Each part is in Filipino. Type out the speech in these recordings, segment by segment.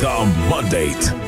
The Mandate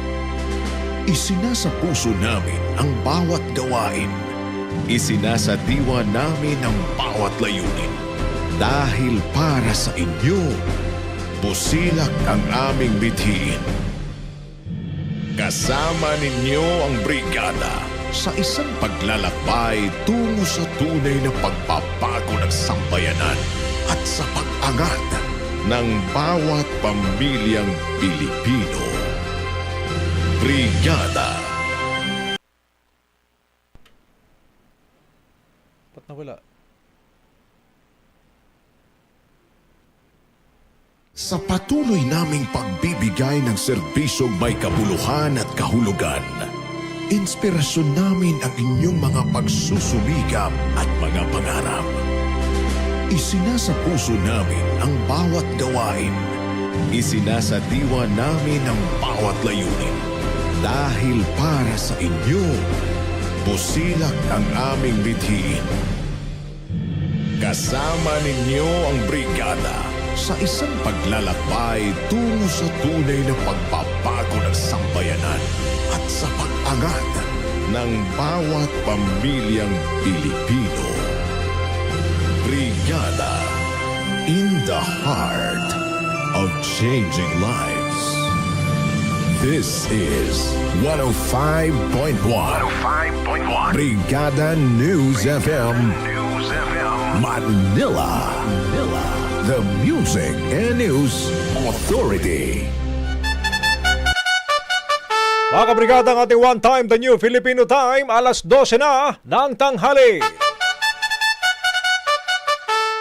Isinasa puso namin ang bawat gawain. Isinasa diwa namin ang bawat layunin. Dahil para sa inyo, busilak ang aming bithiin. Kasama ninyo ang brigada sa isang paglalakbay tungo sa tunay na pagpapago ng sambayanan at sa pag-angat ng bawat pamilyang Pilipino. Brigada. Ba't nawala? Sa patuloy naming pagbibigay ng serbisyong may kabuluhan at kahulugan, inspirasyon namin ang inyong mga pagsusumikap at mga pangarap. Isinasa puso namin ang bawat gawain. Isinasa diwa namin ang bawat layunin. Dahil para sa inyo, busilak ang aming bithiin. Kasama ninyo ang brigada sa isang paglalakbay tungo sa tunay na pagbabago ng sambayanan at sa pag-angat ng bawat pamilyang Pilipino. Brigada in the heart of changing lives. This is 105.1 105.1 Brigada News FM Manila. Manila. The Music and News Authority. Mga kabrigada ang ating one time, the new Filipino time, alas 12 na ng tanghali.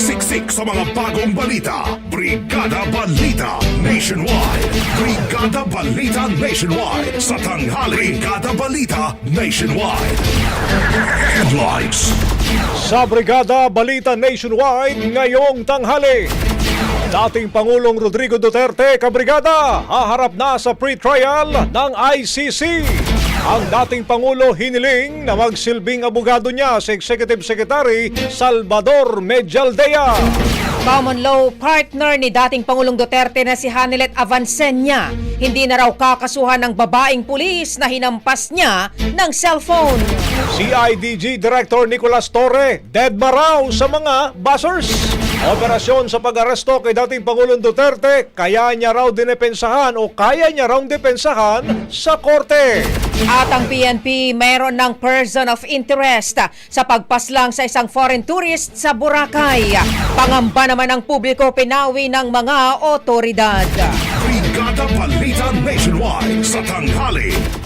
Siksik sa mga bagong balita. Brigada Balita Nationwide. Brigada Balita Nationwide. Sa tanghali. Brigada Balita Nationwide. Headlines. Sa Brigada Balita Nationwide ngayong tanghali. Dating Pangulong Rodrigo Duterte, kabrigada, haharap na sa pre-trial ng ICC. Ang dating Pangulo hiniling na magsilbing abogado niya si Executive Secretary Salvador Medialdea. Common law partner ni dating Pangulong Duterte na si Hanilet Avancenia, hindi na raw kakasuhan ng babaeng pulis na hinampas niya ng cellphone. CIDG Director Nicolas Torre, dead ba raw sa mga buzzers? Operasyon sa pag-aresto kay dating Pangulong Duterte, kaya niya raw dinepensahan o kaya niya raw depensahan sa korte. At ang PNP mayroon ng person of interest sa pagpaslang sa isang foreign tourist sa Boracay. Pangamba naman ng publiko pinawi ng mga otoridad. Brigada Balita Nationwide sa tanghali.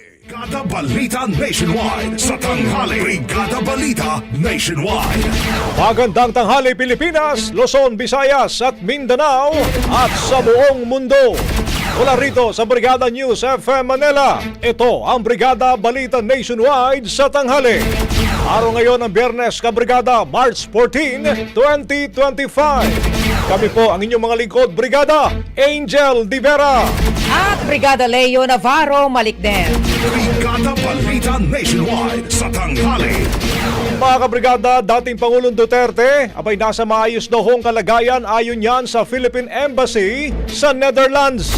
Brigada Balita Nationwide sa tanghali. Brigada Balita Nationwide. Magandang tanghali Pilipinas, Luzon, Visayas at Mindanao at sa buong mundo. Mula rito sa Brigada News FM Manila, ito ang Brigada Balita Nationwide sa tanghali. Araw ngayon ng Biyernes, Kabrigada, March 14, 2025. Kami po ang inyong mga lingkod, Brigada Angel Di Vera. At Brigada Leo Navarro Malikden. Brigada Balita Nationwide sa tanghali. Mga kabrigada, dating Pangulong Duterte, abay nasa maayos na hong kalagayan ayon yan sa Philippine Embassy sa Netherlands.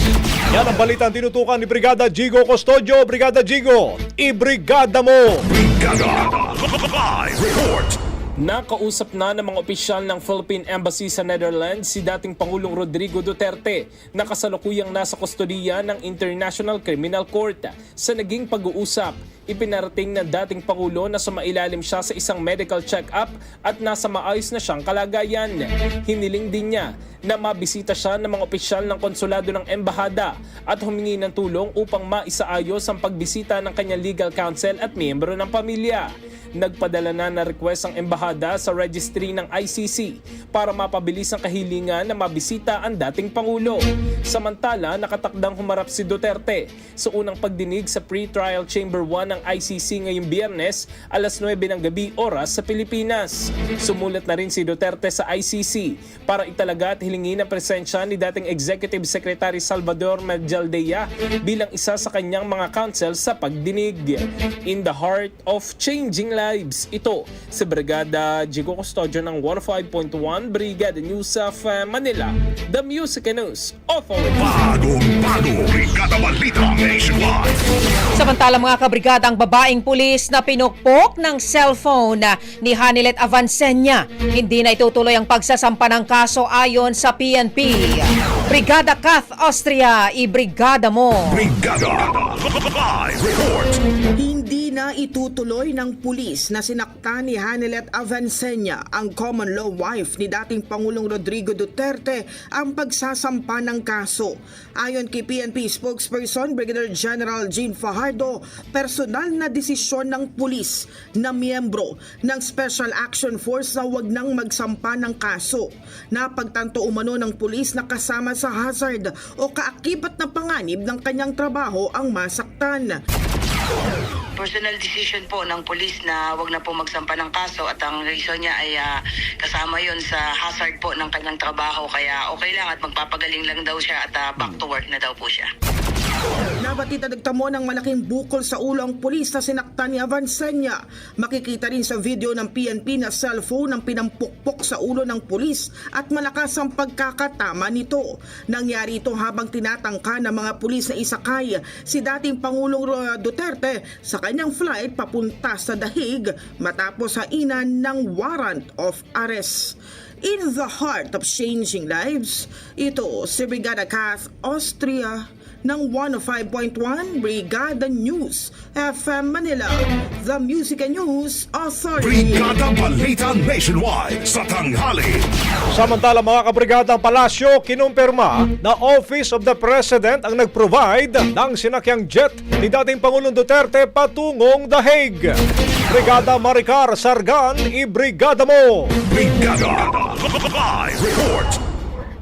Yan ang balitang tinutukan ni Brigada Jigo Custodio. Brigada Jigo, ibrigada mo! Brigada Live Report. Nakausap na ng mga opisyal ng Philippine Embassy sa Netherlands si dating Pangulong Rodrigo Duterte na kasalukuyang nasa kustodiya ng International Criminal Court. Sa naging pag-uusap, ipinarating ng dating Pangulo na sumailalim siya sa isang medical check-up at nasa maayos na siyang kalagayan. Hiniling din niya na mabisita siya ng mga opisyal ng konsulado ng embahada at humingi ng tulong upang maisaayos ang pagbisita ng kanyang legal counsel at miyembro ng pamilya nagpadala na na request ang embahada sa registry ng ICC para mapabilis ang kahilingan na mabisita ang dating Pangulo. Samantala, nakatakdang humarap si Duterte sa unang pagdinig sa pre-trial chamber 1 ng ICC ngayong biyernes alas 9 ng gabi oras sa Pilipinas. Sumulat na rin si Duterte sa ICC para italaga at hilingin ang presensya ni dating Executive Secretary Salvador Medjaldea bilang isa sa kanyang mga counsel sa pagdinig. In the heart of changing lives, ito si Brigada Jigo Custodio ng 105.1 Brigada News of uh, Manila, The Music News Authority. Bagong bago. Brigada Balita Nationwide. Samantala mga kabrigada ang babaeng pulis na pinukpok ng cellphone na ni Hanilet Avancenia. Hindi na itutuloy ang pagsasampa ng kaso ayon sa PNP. Brigada Kath Austria, ibrigada mo. Brigada Live Report. Na itutuloy ng pulis na sinaktan ni Hanilet Avancenia, ang common law wife ni dating Pangulong Rodrigo Duterte, ang pagsasampa ng kaso. Ayon kay PNP spokesperson Brigadier General Jean Fajardo, personal na desisyon ng pulis na miyembro ng Special Action Force na wag nang magsampa ng kaso. Napagtanto umano ng pulis na kasama sa hazard o kaakibat na panganib ng kanyang trabaho ang masaktan. Personal decision po ng polis na wag na po magsampa ng kaso at ang reason niya ay ah, kasama yon sa hazard po ng kanyang trabaho kaya okay lang at magpapagaling lang daw siya at ah, back to work na daw po siya. Nabatid na nagtamo ng malaking bukol sa ulo ang pulis na sinaktan ni Avancenia. Makikita rin sa video ng PNP na cellphone ang pinampukpok sa ulo ng pulis at malakas ang pagkakatama nito. Nangyari ito habang tinatangka ng mga pulis na isakay si dating Pangulong Ro- Duterte sa kanyang flight papunta sa Dahig matapos hainan ng warrant of arrest. In the heart of changing lives, ito si Brigada Kath Austria ng 105.1 Brigada News FM Manila, The Music and News Authority. Brigada Balita Nationwide sa tanghali. Samantala mga kabrigada ang palasyo kinumpirma na Office of the President ang nag-provide ng sinakyang jet ni dating Pangulong Duterte patungong The Hague. Brigada Maricar Sargan, ibrigada mo! Brigada Live Report.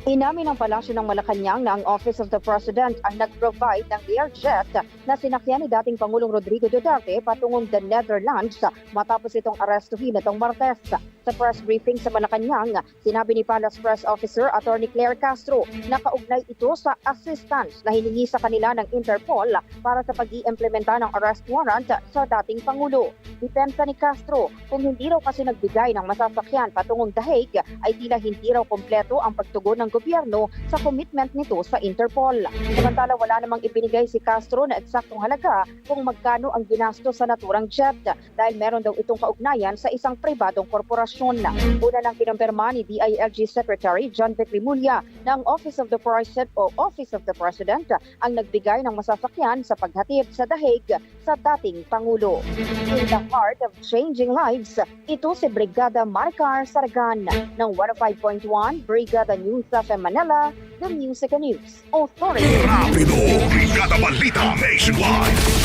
Inamin ng palasyo ng Malacanang na ang Office of the President ang nag-provide ng Learjet na sinakyan ni dating Pangulong Rodrigo Duterte patungong the Netherlands matapos itong arestuhin itong Martes. Sa press briefing sa Malacanang, sinabi ni Palace Press Officer Attorney Claire Castro na kaugnay ito sa assistance na hiningi sa kanila ng Interpol para sa pag-iimplementa ng arrest warrant sa dating Pangulo. Depensa ni Castro, kung hindi raw kasi nagbigay ng masasakyan patungong The Hague, ay tila hindi raw kompleto ang pagtugon ng gobyerno sa commitment nito sa Interpol. Samantala wala namang ibinigay si Castro na eksaktong halaga kung magkano ang ginasto sa naturang jet dahil meron daw itong kaugnayan sa isang pribadong korporasyon. Una nang kinumpirma ni DILG Secretary John Vic Rimulya na ang Office of the President o Office of the President ang nagbigay ng masasakyan sa paghatid sa dahig sa dating Pangulo. In the heart of changing lives, ito si Brigada Maricar Saragan ng 105.1 Brigada News FM Manila, The Music and News Authority. Rapido, Brigada Balita Nationwide.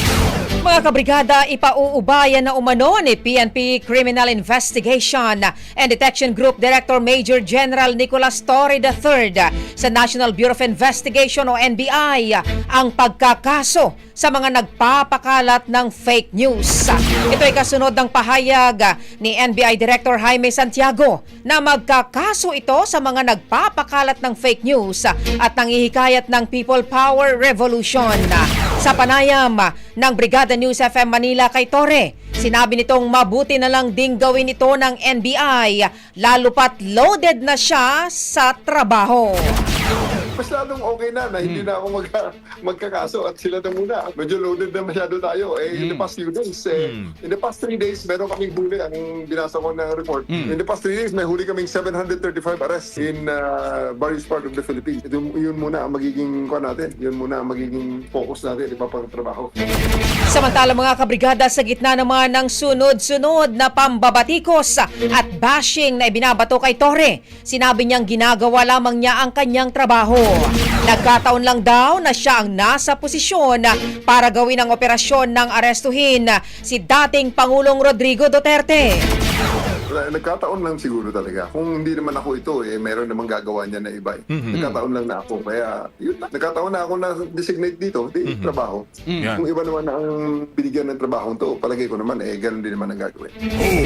Mga kabrigada, ipauubayan na umano ni PNP Criminal Investigation and Detection Group Director Major General Nicolas Torre III sa National Bureau of Investigation o NBI ang pagkakaso sa mga nagpapakalat ng fake news. Ito ay kasunod ng pahayag ni NBI Director Jaime Santiago na magkakaso ito sa mga nagpapakalat ng fake news at nangihikayat ng People Power Revolution. Sa panayam ng Brigada News FM Manila kay Torre, sinabi nitong mabuti na lang ding gawin ito ng NBI lalo pat loaded na siya sa trabaho. Mas lalong okay na na hindi na ako magka, magkakaso at sila na muna. Medyo loaded na masyado tayo. Eh, in the past few days, eh, in the past three days, meron kaming huli. Ang binasa ko na report. In the past three days, may huli kaming 735 arrests in uh, various part of the Philippines. Ito, yun muna ang magiging kuha natin. Yun muna ang magiging focus natin, ipapagtrabaho. Samantala mga kabrigada sa gitna naman ng sunod-sunod na pambabatikos at bashing na ibinabato kay Torre, sinabi niyang ginagawa lamang niya ang kanyang trabaho. Nagkataon lang daw na siya ang nasa posisyon para gawin ang operasyon ng arestuhin si dating Pangulong Rodrigo Duterte. Nagkataon lang siguro talaga. Kung hindi naman ako ito, eh, meron namang gagawa niya na iba. eh. Nagkataon lang na ako. Kaya, yun. Nagkataon na ako na designate dito, di trabaho. Kung iba naman ang binigyan ng trabaho to, palagay ko naman, eh, ganun din naman ang gagawin.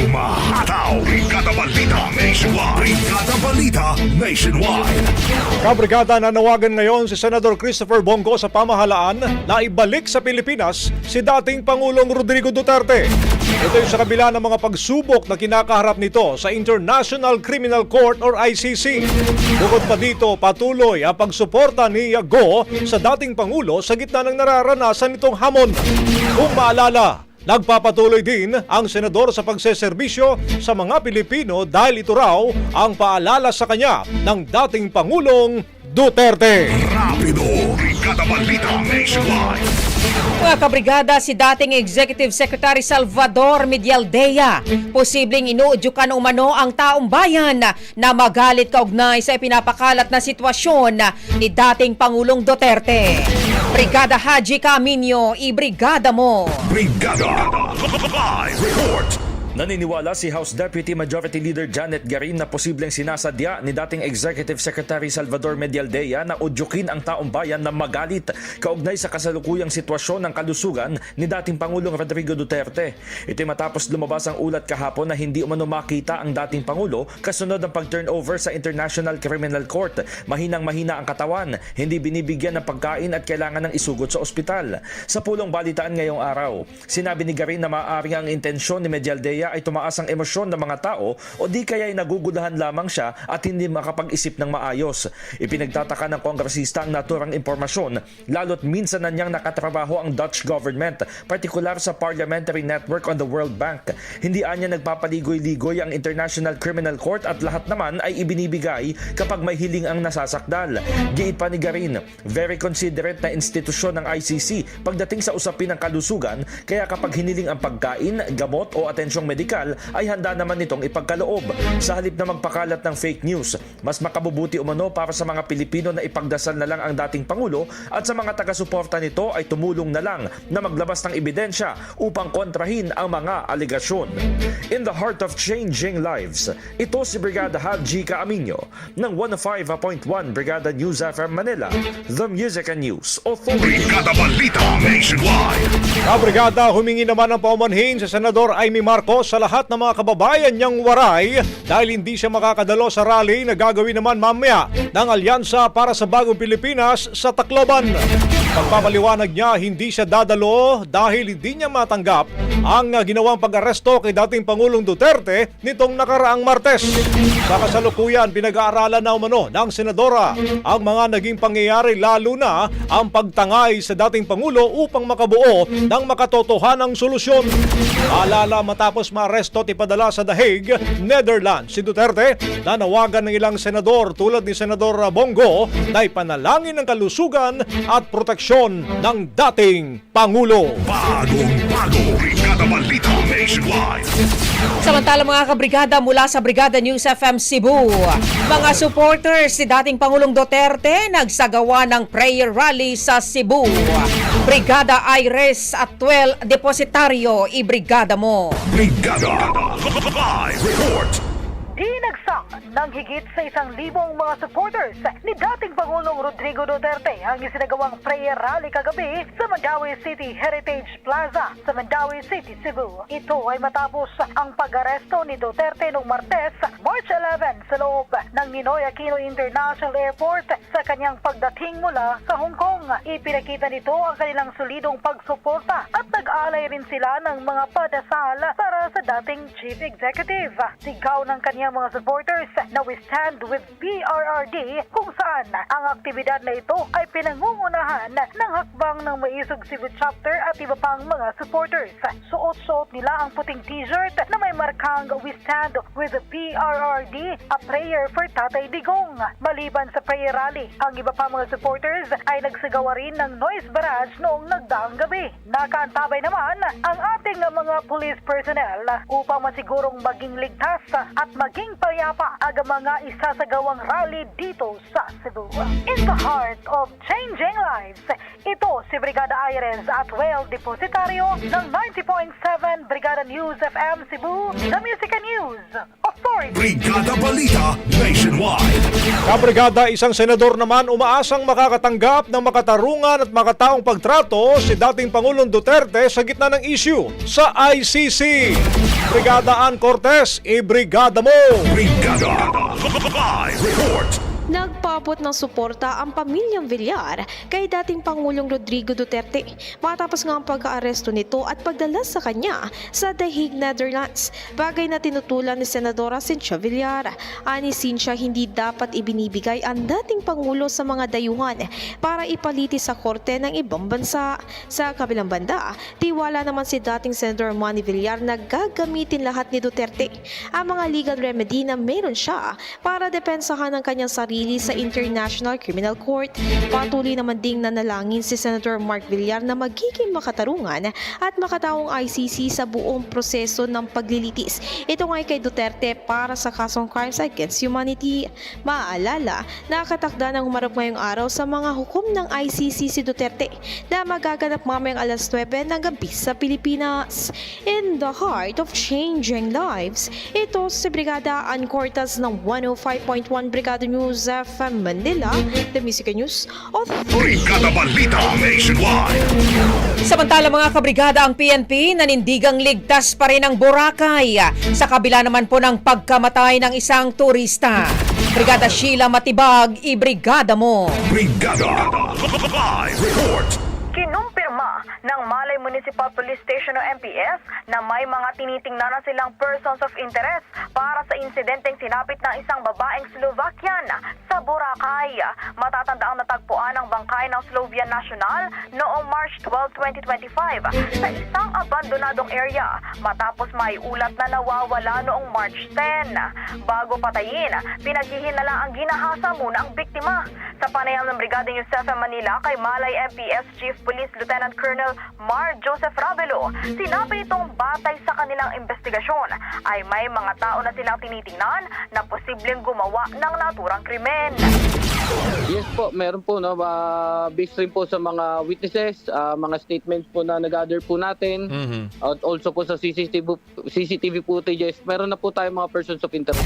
Umahataw, Brigada Balita Nationwide. Brigada Balita Nationwide. Kabrigada nanawagan ngayon si Senador Christopher Bongo sa pamahalaan na ibalik sa Pilipinas si dating Pangulong Rodrigo Duterte. Ito yung sa kabila ng mga pagsubok na kinakaharap nito sa International Criminal Court or ICC. Bukod pa dito, patuloy ang pagsuporta ni Go sa dating Pangulo sa gitna ng nararanasan nitong hamon. Kung maalala, Nagpapatuloy din ang senador sa pagseserbisyo sa mga Pilipino dahil ito raw ang paalala sa kanya ng dating Pangulong Duterte. Rapido, Brigada Balita Nationwide. Mga kabrigada, si dating Executive Secretary Salvador Medialdea, posibleng inuudyukan umano ang taong bayan na magalit kaugnay sa ipinapakalat na sitwasyon ni dating Pangulong Duterte. Brigada Haji Caminio, ibrigada mo! Brigada Live Report. Naniniwala si House Deputy Majority Leader Janet Garin na posibleng sinasadya ni dating Executive Secretary Salvador Medialdea na udyukin ang taong bayan na magalit kaugnay sa kasalukuyang sitwasyon ng kalusugan ni dating Pangulong Rodrigo Duterte. Ito matapos lumabas ang ulat kahapon na hindi umano makita ang dating Pangulo kasunod ng pag-turnover sa International Criminal Court. Mahinang mahina ang katawan, hindi binibigyan ng pagkain at kailangan ng isugot sa ospital. Sa pulong balitaan ngayong araw, sinabi ni Garin na maaari ang intensyon ni Medialdea ay tumaas ang emosyon ng mga tao o di kaya ay nagugulahan lamang siya at hindi makapag-isip ng maayos. Ipinagtataka ng kongresista ang naturang impormasyon lalo't minsan na niyang nakatrabaho ang Dutch government, partikular sa Parliamentary Network on the World Bank. Hindi anya nagpapaligoy-ligoy ang International Criminal Court at lahat naman ay ibinibigay kapag may hiling ang nasasakdal. Giit ni Garin, very considerate na institusyon ng ICC pagdating sa usapin ng kalusugan kaya kapag hiniling ang pagkain, gamot o atensyong medikal ay handa naman itong ipagkaloob. Sa halip na magpakalat ng fake news, mas makabubuti umano para sa mga Pilipino na ipagdasal na lang ang dating Pangulo at sa mga taga-suporta nito ay tumulong na lang na maglabas ng ebidensya upang kontrahin ang mga aligasyon. In the heart of changing lives, ito si Brigada Haji Caaminyo ng 105.1 Brigada News FM Manila, The Music and News Authority. Brigada Balita Nationwide. Kabrigada humingi naman ng paumanhin sa Senador Amy Marcos sa lahat ng mga kababayan niyang waray dahil hindi siya makakadalo sa rally na gagawin naman mamaya ng Alyansa para sa Bagong Pilipinas sa Tacloban. Pagpapaliwanag niya, hindi siya dadalo dahil hindi niya matanggap ang ginawang pag-aresto kay dating Pangulong Duterte nitong nakaraang Martes. Sa kasalukuyan, pinag-aaralan na umano ng Senadora ang mga naging pangyayari lalo na ang pagtangay sa dating Pangulo upang makabuo ng makatotohanang solusyon. Alala matapos maaresto at ipadala sa The Hague, Netherlands, si Duterte nanawagan ng ilang senador tulad ni Senador Bongo na ipanalangin ng kalusugan at proteksyon ng dating Pangulo. Bagong bago. Brigada Balita Nationwide. Samantala mga kabrigada mula sa Brigada News FM Cebu, mga supporters si dating Pangulong Duterte nagsagawa ng prayer rally sa Cebu. Brigada Iris at 12 Depositario, i-brigada mo. Brigada. Live report. Ng higit sa isang libong mga supporters ni dating Pangulong Rodrigo Duterte ang isinagawang prayer rally kagabi sa Mandawi City Heritage Plaza sa Mandawi City, Cebu. Ito ay matapos ang pag-aresto ni Duterte noong Martes, March 11 sa loob ng Ninoy Aquino International Airport sa kanyang pagdating mula sa Hong Kong. Ipinakita nito ang kanilang solidong pagsuporta at nag-alay rin sila ng mga padasal para sa dating Chief Executive. Sigaw ng kanyang mga supporters na we stand with PRRD kung saan ang aktibidad na ito ay pinangungunahan ng hakbang ng Maisog Cebu Chapter at iba pang mga supporters. Suot-suot nila ang puting t-shirt na may markang we stand with PRRD, a prayer for Tatay Digong. Maliban sa prayer rally, ang iba pang mga supporters ay nagsagawa rin ng noise barrage noong nagdaang gabi. Nakaantabay naman ang ating mga police personnel upang masigurong maging ligtas at maging payapa ang mga isasagawang rally dito sa Cebu. In the heart of changing lives, ito si Brigada Aires at Well Depositario ng 90.7 Brigada News FM Cebu, The Music and News Authority. Brigada Balita Nationwide. Kabrigada, isang senador naman umaasang makakatanggap ng makatarungan at makataong pagtrato si dating Pangulong Duterte sa gitna ng issue sa ICC. Brigada Ann Cortez, i-brigada mo! Brigada. Live report. Nagpabot ng suporta ang pamilyang Villar kay dating Pangulong Rodrigo Duterte matapos nga ang pag-aaresto nito at pagdala sa kanya sa The Hague, Netherlands. Bagay na tinutulan ni Senadora Cynthia Villar. Ani Cynthia, hindi dapat ibinibigay ang dating Pangulo sa mga dayuhan para ipaliti sa korte ng ibang bansa. Sa kabilang banda, tiwala naman si dating Senator Manny Villar na gagamitin lahat ni Duterte ang mga legal remedy na meron siya para depensahan ang kanyang sarili sa International Criminal Court. Patuloy naman ding nanalangin si Senator Mark Villar na magiging makatarungan at makataong ICC sa buong proseso ng paglilitis. Ito nga ay kay Duterte para sa kasong crimes against humanity. Maaalala, nakatakda ng humarap ngayong araw sa mga hukom ng ICC si Duterte na magaganap mamayang alas 9 ng gabi sa Pilipinas. In the heart of changing lives, ito si Brigada Ancortas ng 105.1 Brigada News FM Manila, The Music News Authority. Brigada Balita Nationwide. Samantala mga kabrigada, ang PNP nanindigang ligtas pa rin ang Boracay sa kabila naman po ng pagkamatay ng isang turista. Brigada Sheila Matibag, i-brigada mo. Brigada. Live report. Kinumpirma ng Malay Municipal Police Station o MPS na may mga tinitingnan na silang persons of interest para sa insidenteng sinapit ng isang babaeng Slovakian sa Boracay. Matatanda ang natagpuan ng Slovian National noong March 12, 2025 sa isang abandonadong area matapos may ulat na nawawala noong March 10. Bago patayin, pinaghihinala ang ginahasa muna ang biktima. Sa panayam ng Brigada FM Manila kay Malay MPS Chief Police Lieutenant Colonel Mar Joseph Ravelo, sinabi nitong batay sa kanilang investigasyon ay may mga tao na silang tinitingnan na posibleng gumawa ng naturang krimen. Yes po, meron po no, uh, based rin po sa mga witnesses, ah, mga statements po na nag-gather po natin. At also po sa CCTV CCTV footages, meron na po tayong mga persons of interest.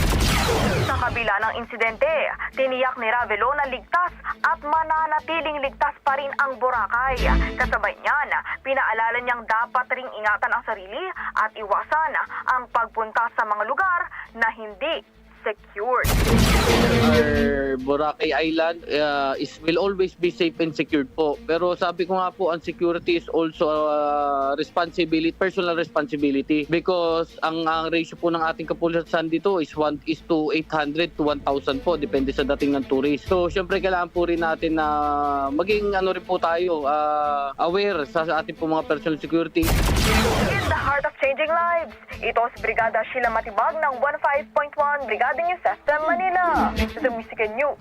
Sa kabila ng insidente, tiniyak ni Ravelo na ligtas at mananatiling ligtas pa rin ang Boracay. Kasabay niyan, pinaalala niyang dapat ring ingatan ang sarili at iwasan ang pagpunta sa mga lugar na hindi secured. Our Boracay Island uh, is will always be safe and secured po. Pero sabi ko nga po, ang security is also uh, responsibility, personal responsibility because ang, ang ratio po ng ating kapulisan dito is 1 is to 800 to 1,000 po depende sa dating ng tourist. So syempre kailangan po rin natin na maging ano rin po tayo uh, aware sa ating po mga personal security. In the heart of changing lives, ito si Brigada Sheila Matibag ng 15.1 Brigada News FM Manila. The Music News.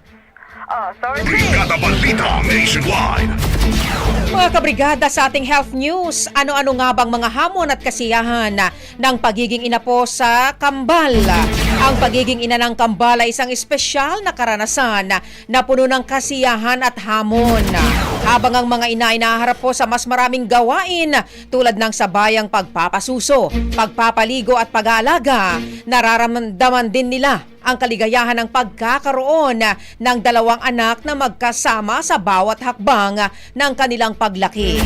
Authority. Brigada Balita Nationwide. Mga kabrigada sa ating health news, ano-ano nga bang mga hamon at kasiyahan na ng pagiging ina po sa kambal? Ang pagiging ina ng kambal ay isang espesyal na karanasan na, na puno ng kasiyahan at hamon. Habang ang mga ina ay naharap po sa mas maraming gawain tulad ng sabayang pagpapasuso, pagpapaligo at pag-aalaga, nararamdaman din nila ang kaligayahan ng pagkakaroon ng dalawang anak na magkasama sa bawat hakbang ng kanilang paglaki.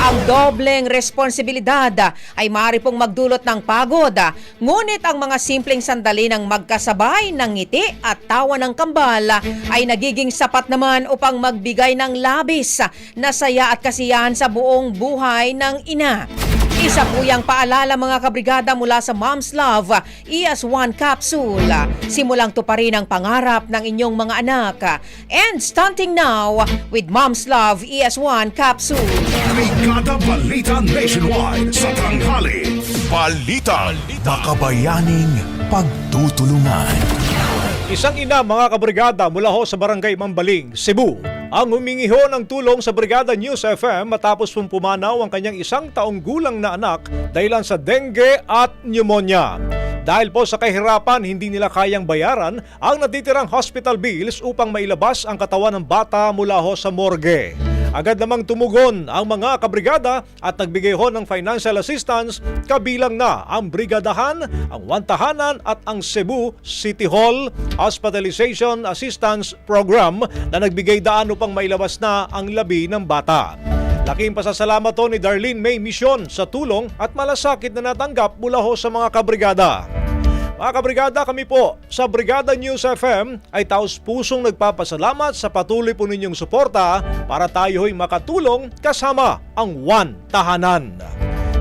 Ang dobleng responsibilidad ay maaari pong magdulot ng pagod, ngunit ang mga simpleng sandali ng magkasabay ng ngiti at tawa ng kambal ay nagiging sapat naman upang magbigay ng labis na saya at kasiyahan sa buong buhay ng ina. Isa po yung paalala mga kabrigada mula sa Mom's Love ES1 Capsule. Simulang tuparin ang pangarap ng inyong mga anak. And stunting now with Mom's Love ES1 Capsule. Brigada Balita Nationwide sa tanghali. Balita. Makabayaning pagtutulungan. Isang ina mga kabrigada mula ho sa Barangay Mambaling, Cebu, ang humingi ho ng tulong sa Brigada News FM matapos pong pumanaw ang kanyang isang taong gulang na anak dahilan sa dengue at pneumonia. Dahil po sa kahirapan, hindi nila kayang bayaran ang natitirang hospital bills upang mailabas ang katawan ng bata mula ho sa morgue. Agad namang tumugon ang mga kabrigada at nagbigay ho ng financial assistance kabilang na ang brigadahan, ang wantahanan at ang Cebu City Hall Hospitalization Assistance Program na nagbigay daan upang mailabas na ang labi ng bata. Laking pasasalamat ni Darlene May Mission sa tulong at malasakit na natanggap mula ho sa mga kabrigada. Mga kabrigada, kami po sa Brigada News FM ay taos pusong nagpapasalamat sa patuloy po ninyong suporta para tayo ho'y makatulong kasama ang One Tahanan.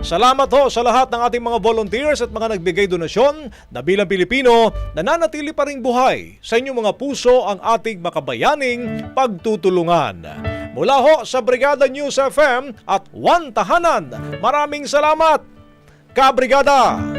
Salamat ho sa lahat ng ating mga volunteers at mga nagbigay donasyon na bilang Pilipino nananatili pa rin buhay sa inyong mga puso ang ating makabayaning pagtutulungan. Mula ho sa Brigada News FM at One Tahanan, maraming salamat, Kabrigada!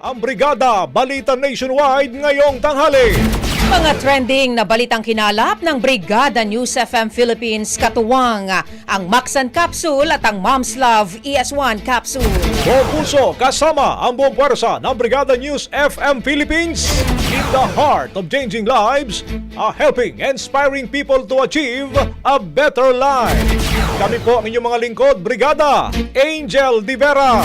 Ang Brigada Balita Nationwide ngayong tanghali. Mga trending na balitang kinalap ng Brigada News FM Philippines katuwang ang Maxan Capsule at ang Mom's Love ES1 Capsule. Puso kasama ang buong pwersa ng Brigada News FM Philippines in the heart of changing lives, uh, helping inspiring people to achieve a better life. Kami po ang inyong mga lingkod, Brigada Angel Divera.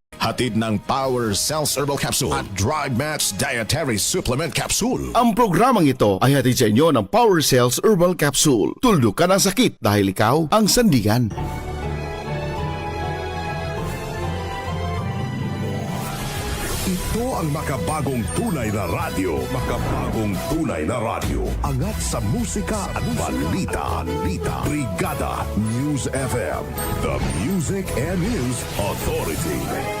Hatid ng Power Cells Herbal Capsule at Drive Match Dietary Supplement Capsule. Ang programang ito ay hatid sa inyo ng Power Cells Herbal Capsule. Tuldok ka ng sakit dahil ikaw ang sandigan. Ito ang makabagong tunay na radyo. Makabagong tunay na radyo. Angat sa musika at balita. balita. Brigada News FM. The Music and News Authority.